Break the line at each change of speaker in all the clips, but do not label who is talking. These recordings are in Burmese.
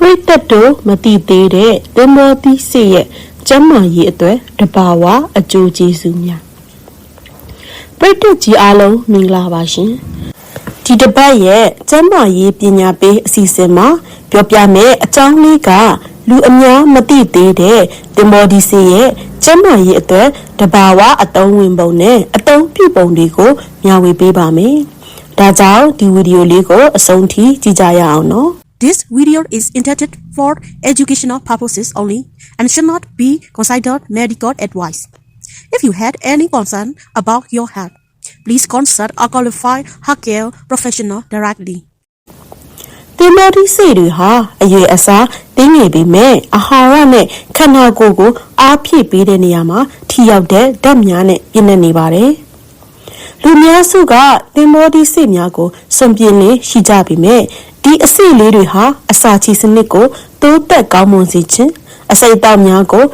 ပရိသတ်တို့မတိသေးတဲ့သင်္ဘောသီးစစ်ရဲ့ကျမ်းမာရေးအတွက်တဘာဝအကျိုးကျေးဇူးများပရိသတ်ကြီးအားလုံးမင်္ဂလာပါရှင်ဒီတစ်ပတ်ရဲ့ကျမ်းမာရေးပညာပေးအစီအစဉ်မှာပြောပြမယ့်အကြောင်းလေးကလူအများမသိသေးတဲ့သင်္ဘောသီးစစ်ရဲ့ကျမ်းမာရေးအတွက်တဘာဝအသုံးဝင်ပုံနဲ့အသုံးပြုပုံတွေကိုမျှဝေပေးပါမယ်ဒါကြောင့်ဒီဗီဒီယိုလေးကိုအဆုံးထိကြည့်ကြရအောင်နော်
This video is intended for educational purposes only and should not be considered medical advice. If you had any concern about your health, please consult a qualified healthcare professional directly.
တင်မောတိစိတ်တွေဟာအရွယ်အစားတင်းငယ်ပေမဲ့အာဟာရနဲ့ခန္ဓာကိုယ်ကိုအားဖြည့်ပေးတဲ့နေရာမှာထိရောက်တဲ့ဓာတ်များနဲ့ပြည့်နေနေပါတယ်။ လူများစုကတင်မောတိစိတ်များကိုစွန့်ပြင်းနေရှိကြပေမဲ့ဒီအစိတ်လေးတွေဟာအစာချီစနစ်ကိုတိုးတက်ကောင်းမွန်စေခြင်းအစိတ်အသောက်များကို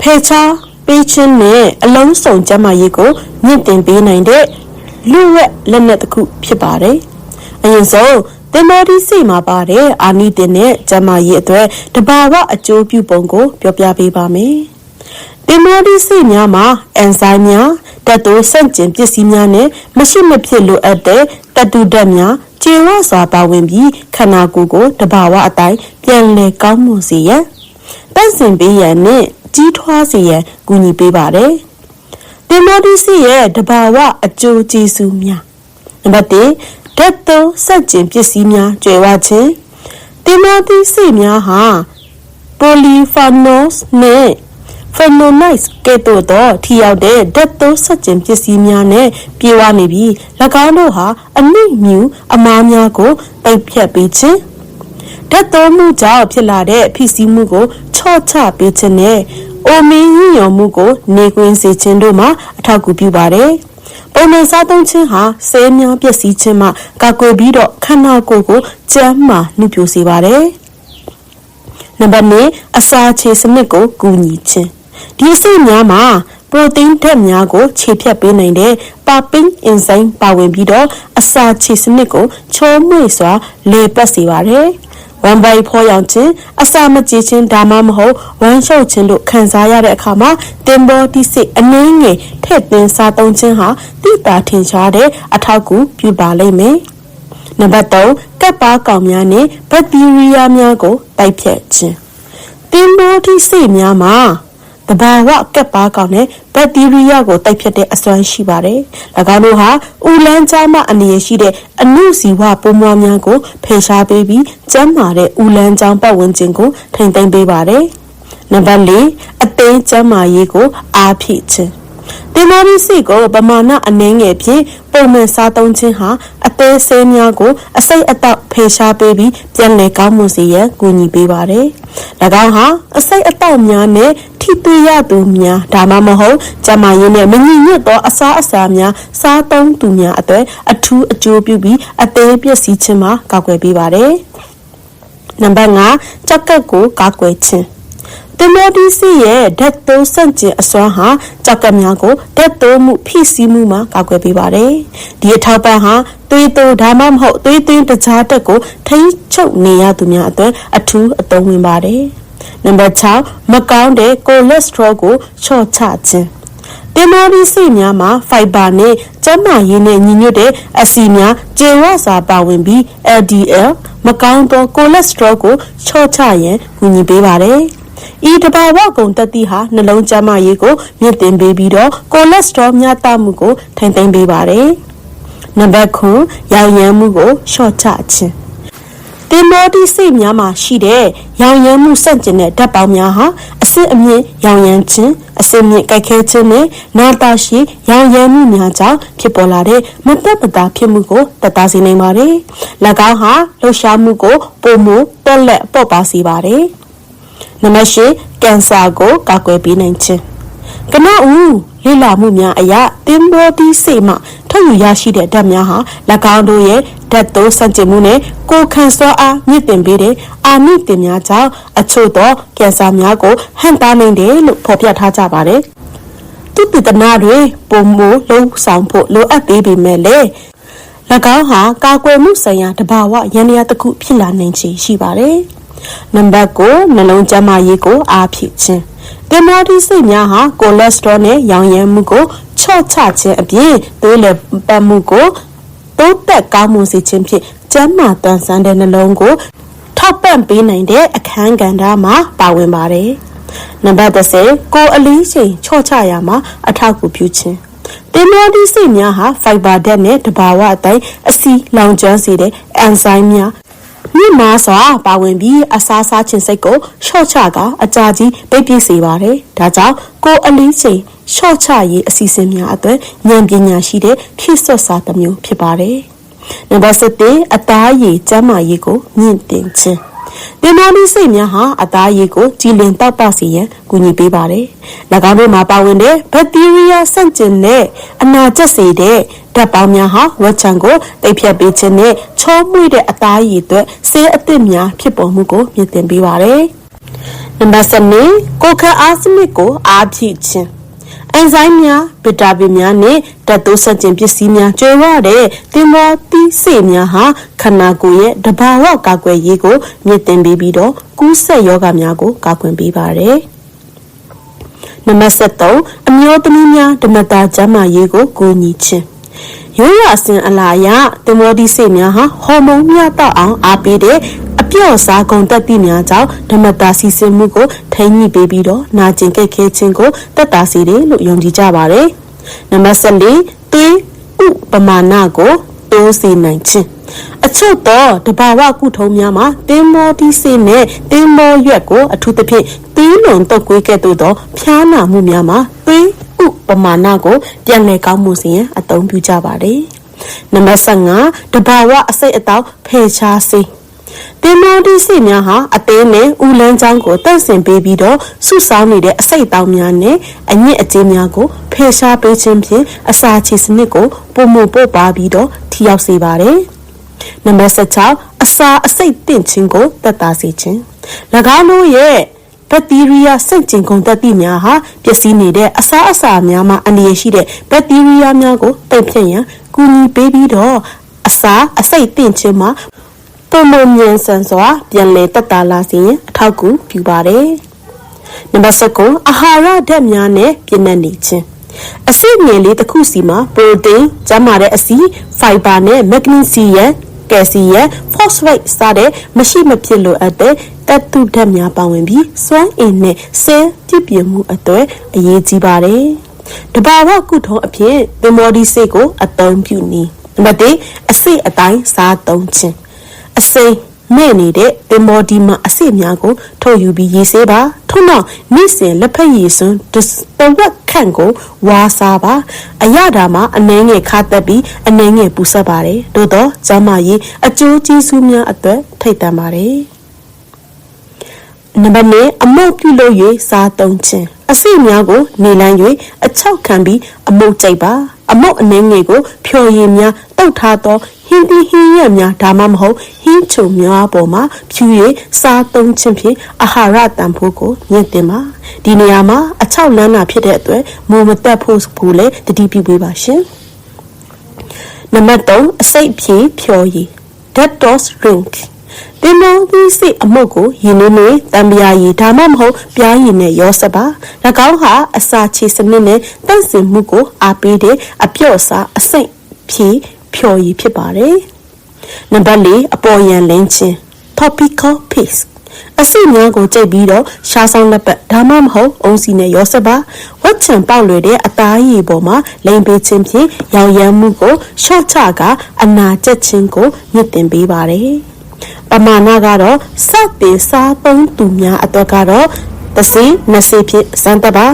ဖယ်ရှားပေးခြင်းနဲ့အလုံးစုံကျန်းမာရေးကိုမြင့်တင်ပေးနိုင်တဲ့လူဝက်လက်နက်တစ်ခုဖြစ်ပါတယ်။အရင်ဆုံးသင်္ဘောဒီစိတ်မှာပါတဲ့အာနိသင်နဲ့ကျန်းမာရေးအတွက်တဘာဝအကျိုးပြုပုံကို ပြောပြပေးပါမယ်။ သင်္ဘောဒီစိတ်များမှာအန်ဇိုင်းများဓာတ်သို့ဆန့်ကျင်ပစ္စည်းများနဲ့မရှိမဖြစ်လိုအပ်တဲ့တတုဓာတ်များကျေဝစွာပါဝင်ပြီးခန္ဓာကိုယ်ကိုတဘာဝအတိုင်းပြန်လည်ကောင်းမွန်စေရန်တန့်စင်ပေးရန်နဲ့ကြီးထွားစေရန်ကူညီပေးပါတယ်။သင်္ဘောဒီစိတ်ရဲ့တဘာဝအကျိုးကျေးဇူးများနံပါတ်1ဓာတ်သုံးစက်ကျင်ပစ္စည်းများကျွယ်ဝခြင်းတင်မောသီးစိတ်များဟာ polyphenols နဲ့ phenolics ကဲ့သို့သောထိရောက်တဲ့ဓာတ်သုံးစက်ကျင်ပစ္စည်းများနဲ့ပြေဝနေပြီး၎င်းတို့ဟာအနိမြူအမားများကိုပိတ်ဖြတ်ပေးခြင်းဓာတ်သုံးမှုကြောင့်ဖြစ်လာတဲ့ဖြစ်စည်းမှုကိုချော့ချပေးခြင်းနဲ့အိုမင်းညညော်မှုကို နေကွင်းစေခြင်းတို့မှာအထောက်အကူပြုပါတယ်။ပုံမှန်စားသုံးခြင်းဟာဆဲများပျက်စီးခြင်းမှကာကွယ်ပြီးတော့ခန္ဓာကိုယ်ကိုကျန်းမာနှုတ်ပြစေပါတယ်။နံပါတ်2အစာခြေစနစ်ကိုကူညီခြင်း ဒီအစိတ်များမှာပရိုတင်းဓာတ်များကိုခြေဖြတ်ပေးနိုင်တဲ့ပါပင်းအင်ဇိုင်းပါဝင်ပြီးတော့အစာခြေစနစ်ကိုချိုးမွေ့စွာလေပတ်စေပါတယ်။ဝမ်ဘိုင်ဖောရောင်ခြင်းအစာမကြေခြင်းဒါမှမဟုတ်ဝမ်းရှုပ်ခြင်းတို့ခံစားရတဲ့အခါမှာတင်ပေါ်တိစိတ်အနှင်းငယ်ထည့်သွင်းစားသုံးခြင်းဟာတိတာထင်ရှားတဲ့အထောက်အကူပြုပါလိမ့်မယ်။နံပါတ်3ကပ်ပါကောင်များနဲ့ဘက်တီးရီးယားများကိုတိုက်ဖြတ်ခြင်းတင်ပေါ်တိစိတ်များမှာ တဘာဝကက်ပါကောင်နဲ့ဘက်တီးရီးယားကိုတိုက်ဖြတ်တဲ့အစွမ်းရှိပါတယ်။၎င်းတို့ဟာဥလန်းကြားမှအနေရရှိတဲ့အနုစီဝပိုးမွှားများကိုဖယ်ရှားပေးပြီးကျန်းမာတဲ့ဥလန်းကြောင်းပတ်ဝန်းကျင်ကိုထိန်းသိမ်းပေးပါတယ်။နံပါတ်၄အသိကျန်းမာရေးကိုအားဖြည့်ခြင်းတင်မောရီစီကိုပမာဏအနှင်းငယ်ဖြင့်ပုံမှန်စားသုံးခြင်းဟာအသေးဆဲများကိုအစိတ်အတောက်ဖေရှားပေးပြီးပြန်လည်ကောင်းမွန်စေရန်ကူညီပေးပါတယ်။၎င်းဟာအစိတ်အတောက်များနဲ့ ထိတွေ့ရသူများဒါမှမဟုတ်ကျန်းမာရေးနဲ့မညီညွတ်သောအစားအစာများစားသုံးသူများအတွက်အထူးအကျိုးပြုပြီးအသေးပျက်စီးခြင်းမှာကာကွယ်ပေးပါတယ်။နံပါတ်5ကြောက်ကက်ကိုကာကွယ်ခြင်းတင်မောဒီစီရဲ့ဓာတ်သုံးဆန့်ကျင်အစွမ်းဟာကြောက်ကပ်များကိုဓာတ်သုံးမှုဖိစီးမှုမှာကာကွယ်ပေးပါတယ်။ဒီအထောက်ပံ့ဟာသွေးတိုးဒါမှမဟုတ်သွေးသွင်းတကြားတက်ကိုထိန်းချုပ်နေရသူများအတွက်အထူးအသုံးဝင်ပါတယ်။ နံပါတ်6မကောင်းတဲ့ကိုလက်စထရောကိုချော့ချခြင်းတင်မောဒီစီများမှာဖိုက်ဘာနဲ့ကျန်းမာရေးနဲ့ညီညွတ်တဲ့အဆီများကျေဝစာပါဝင်ပြီး LDL မကောင်းသောကိုလက်စထရောကိုချော့ချရန်ကူညီပေးပါတယ်။ဤတဘာဝကုံတက်တိဟာနှလုံးကျန်းမာရေးကိုမြင့်တင်ပေးပြီးတော့ကိုလက်စထရောမျှတမှုကိုထိန်းသိမ်းပေးပါတယ်။နံပါတ်9ရောင်ရမ်းမှုကိုလျှော့ချခြင်း တင်မောတိစိတ်များမှာရှိတဲ့ရောင်ရမ်းမှုစန့်ကျင်တဲ့ဓာတ်ပေါင်းများဟာအစစ်အမြင့်ရောင်ရမ်းခြင်းအစစ်မြင့်ကြိုက်ခဲခြင်းနဲ့နာတာရှိရောင်ရမ်းမှုများကြောင့်ဖြစ်ပေါ်လာတဲ့မသက်မသာဖြစ်မှုကိုတတ်တာစေနိုင်ပါတယ်။၎င်းဟာလှုပ်ရှားမှုကိုပုံမှုတက်လက်ပေါ့ပါစေပါတယ်။နံပါတ်၈ကင်ဆာကိုကာကွယ်ပေးနိုင်ခြင်းကနဦး လေ့လာမှုများအရတင်ဘောတီးစိတ်မှထုတ်ယူရရှိတဲ့ဓာတ်များဟာ၎င်းတို့ရဲ့ဓာတ်သိုးစန့်ကျင်မှုနဲ့ကိုယ်ခံစွမ်းအားမြင့်တင်ပေးတဲ့အာနိသင်များကြောင့်အချို့သောကင်ဆာများကိုဟန့်တားနိုင်တယ်လို့ဖော်ပြထားကြပါတယ်။သူတည်တနာတွေပုံမိုးလုံးဆောင်ဖို့လိုအပ်သေးပေမဲ့လည်း၎င်းဟာကာကွယ်မှုဆိုင်ရာတဘာဝရန်ရာတစ်ခုဖြစ်လာနိုင်ခြေရှိပါတယ်။နံပါတ်9နှလုံးကျန်းမာရေးကိုအားဖြည့်ခြင်း တင်မောဒီစိတ်များဟာကိုလက်စထရောနဲ့ရောင်ရမ်းမှုကိုချော့ချခြင်းအပြင်သွေးလည်ပတ်မှုကိုတိုးတက်ကောင်းမွန်စေခြင်းဖြင့်ကျန်းမာတန်ဆန်းတဲ့နှလုံးကိုထောက်ပံ့ပေးနိုင်တဲ့အခန်းကဏ္ဍမှာပါဝင်ပါတယ်။နံပါတ်30ကိုအလေးချိန်ချော့ချရာမှာအထောက်အကူပြုခြင်းတင်မောဒီစိတ်များဟာဖိုက်ဘာဓာတ်နဲ့တဘာဝအတိုင်းအစီလောင်ကျွမ်းစေတဲ့အန်ဇိုင်းများ မြင့်မားစွာပါဝင်ပြီးအစားစားခြင်းစိတ်ကိုရှော့ချကအကြာကြီးပိတ်ပြစေပါတယ်။ဒါကြောင့်ကိုအလေးချိန်ရှော့ချရေးအစီအစဉ်များအတွက်ဉာဏ်ပညာရှိတဲ့ခိစွတ်စာတစ်မျိုးဖြစ်ပါတယ်။နံပါတ်7အသားရည်ကျန်းမာရေးကိုမြင့်တင်ခြင်း ဒီမော်လီစိတ်များဟာအသားရည်ကိုကြည်လင်တောက်ပစေရန်ကူညီပေးပါတယ်။၎င်းတို့မှာပါဝင်တဲ့ဘက်တီးရီးယားဆန့်ကျင်တဲ့အနာကျက်စေတဲ့ဓာတ်ပေါင်းများဟာဝက်ချံကိုတိတ်ဖြတ်ပေးခြင်းနဲ့ချောမွေ့တဲ့အသားရည်အတွက်ဆေးအသစ်များဖြစ်ပေါ်မှုကိုမြင့်တင်ပေးပါတယ်။နံပါတ်7ကိုခန့်အားစနစ်ကိုအားဖြည့်ခြင်း အန်ဇိုင်းများဗီတာမင်များနဲ့ဓာတ်သိုးဆက်ကျင်ပစ္စည်းများကျွေးရတဲ့တင်မောသီးစေများဟာခန္ဓာကိုယ်ရဲ့တဘာဝကာကွယ်ရေးကိုမြင့်တင်ပေးပြီးတော့ကူးစက်ရောဂါများကိုကာကွယ်ပေးပါတယ်။နံပါတ်73အမျိုးသမီးများဓမ္မတာကျန်းမာရေးကိုကူညီခြင်း ရိုးရအစဉ်အလာအရတင်မောဒီစိတ်များဟာဟော်မုန်းများတောက်အောင်အားပေးတဲ့အပြော့စားကုန်တက်သည့်များကြောင့်ဓမ္မတာစီစဉ်မှုကိုထိန်းညှိပေးပြီးတော့နာကျင်ကြိတ်ခဲခြင်းကိုတက်တာစေတယ်လို့ယုံကြည်ကြပါတယ်။နံပါတ်14သွေးဥပမာဏကိုတိုးစေနိုင်ခြင်းအချို့တော့တဘာဝကုထုံးများမှာတင်းမောတီးစေနဲ့တင်းမောရွက်ကိုအထူးသဖြင့်သီးလွန်တုတ်ကွေးကဲ့သို့သောဖျားနာမှုများမှာသွေး ဥပမာဏကိုပြန်လည်ကောင်းမှုစေရန်အသုံးပြုကြပါတယ်။နံပါတ်15တဘာဝအစိတ်အတော့ဖယ်ရှားစေတင်မောဒီစိတ်များဟာအသေးနဲ့ဦးလန်းချောင်းကိုတန့်စင်ပေးပြီးတော့ဆုဆောင်းနေတဲ့အစိတ်အတောင်များနဲ့အညစ်အကြေးများကိုဖယ်ရှားပေးခြင်းဖြင့်အစာချေစနစ်ကိုပုံမပို့ပါပြီးတော့ထိရောက်စေပါတယ်။နံပါတ်16အစာအစိတ်တင့်ခြင်းကိုတက်တာစေခြင်း၎င်းတို့ရဲ့ ဘက်တီးရီးယားစန့်ကျင်ကုန်သက်သည့်များဟာပျက်စီးနေတဲ့အစာအစာများမှာအန္တရာယ်ရှိတဲ့ဘက်တီးရီးယားများကိုတိတ်ဖြတ်ရန်ကူညီပေးပြီးတော့အစာအစိတ်တင့်ခြင်းမှာပုံမမြန်ဆန်စွာပြန်လည်တက်တာလာစေရင်အထောက်အကူပြုပါတယ်။နံပါတ်7အာဟာရဓာတ်များနဲ့ပြည့်နှက်နေခြင်းအဆိငယ်လေးတစ်ခုစီမှာပရိုတင်းကျန်းမာတဲ့အဆီဖိုင်ဘာနဲ့မက်ဂနီဆီယမ်ကယ်ဆီယမ်ဖော့စဖိတ်စတဲ့မရှိမဖြစ်လိုအပ်တဲ့ တပ်တုဓာတ်များပါဝင်ပြီးစွမ်းအင်နဲ့ဆဲပြည့်ပြည့်မှုအတွေ့အရေးကြီးပါတယ်။တဘာဝကုထုံးအဖြစ်သင်္ဘောဒီစိတ်ကိုအသုံးပြုနည်းနံပါတ်1အစိအတိုင်းစားသုံးခြင်းအစိမ်းမဲ့နေတဲ့တင်မော်ဒီမှာအစစ်များကိုထုတ်ယူပြီးရေးဆေးပါထို့နောက်နေ့စဉ်လက်ဖက်ရည်စွန်းတဝက်ခန့်ကိုဝါစားပါအရသာမှာအနှဲငယ်ခါတက်ပြီးအနှဲငယ်ပူဆက်ပါတယ်သို့တော့ကျမကြီးအကျိုးကျေးဇူးများအတွက်ထိတ်တန့်ပါတယ် နံပါတ်၄အမုတ်ပြုလို့၍စားသုံးခြင်းအစိများကိုနေလန်း၍အချောက်ခံပြီးအမုတ်ကြိုက်ပါအမုတ်အနှင်းငယ်ကိုဖြော်ရည်များတုတ်ထားသောဟင်းသီးဟင်းရွက်များဒါမှမဟုတ်ဟင်းချုံများပေါ်မှာဖြူ၍စားသုံးခြင်းဖြင့်အာဟာရတန်ဖိုးကိုမြင့်တင်ပါဒီနေရာမှာအချောက်လန်းတာဖြစ်တဲ့အတွက်မူမတက်ဖို့ကိုလည်းတတိပြုပေးပါရှင်နံပါတ်3အစိတ်ဖြည့်ဖြော်ရည် detox drink တင်မောသီးစိအမုတ်ကိုရင်းနှီးနေတံပြာရည်ဒါမှမဟုတ်ပြားရည်နဲ့ရောစပ်ပါ၎င်းဟာအစာချေစနစ်နဲ့တန့်စင်မှုကိုအားပေးတဲ့အပြော့စားအစိတ်ဖြည့်ဖြော်ရည်ဖြစ်ပါတယ်နံပါတ်၄အပေါ်ယံလင်းခြင်း topical paste အစိများကိုကြိတ်ပြီးတော့ရှားဆောင်လက်ပတ်ဒါမှမဟုတ်အုံးစီနဲ့ရောစပ်ပါဝက်ချံပေါက်လွယ်တဲ့အသားရည်ပေါ်မှာလိမ်ပေးခြင်းဖြင့်ရောင်ရမ်းမှုကိုရှော့ချကအနာကျက်ခြင်းကိုမြင့်တင်ပေးပါတယ် ပမာဏကတော့စတင်စားသုံးသူများအတွက်ကတော့သစီ20ဖြစ်စံတပါ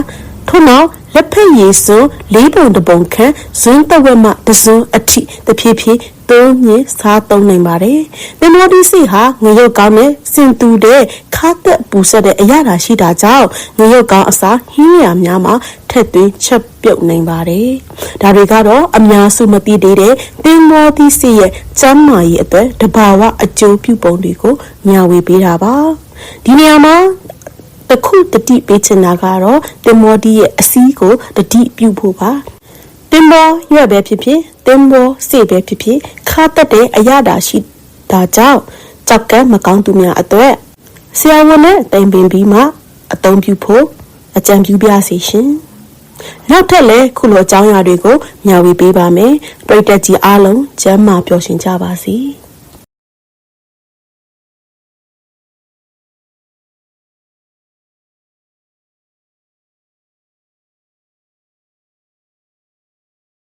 ထို့နောက်လက်ဖက်ရည်စွန်းလေးပုံတစ်ပုံခန့်ဇွန်းတဝက်မှတစွန်းအထိတဖြည်းဖြည်းသုံးမြင့်စားသုံးနိုင်ပါတယ်။သင်္ဘောဒီစီဟာငရုတ်ကောင်းနဲ့စင်တူတဲ့ခါသက်ပူဆက်တဲ့အရာသာရှိတာကြောင့်ငရုတ်ကောင်းအစားဟင်းရများမှာထက်သွင်းချက်ပြုတ်နိုင်ပါတယ်။ဒါတွေကတော့အများစုမသိသေးတဲ့သင်္ဘောဒီစီရဲ့ကျမ်းမာရေးအတွက်တဘာဝအကျိုးပြုပုံတွေကိုမျှဝေပေးတာပါ။ဒီနေရာမှာ တခုတတိပေးချင်တာကတော့တင်မောဒီရဲ့အစည်းကိုတတိပြုဖို့ပါတင်မောရွက်ပဲဖြစ်ဖြစ်တင်မောစေပဲဖြစ်ဖြစ်ခါတက်တဲ့အရသာရှိတာကြောင့်ကြောက်ကမကောင်းသူများအတွက်ဆရာဝန်နဲ့တိုင်ပင်ပြီးမှအသုံးပြုဖို့အကြံပြုပြစီရှင်နောက်ထပ်လည်းခုလိုအကြောင်းအရာတွေကိုမျှဝေပေးပါမယ်ပရိသတ်ကြီးအားလုံးကျမ်းမာပျော်ရွှင်ကြပါစေ။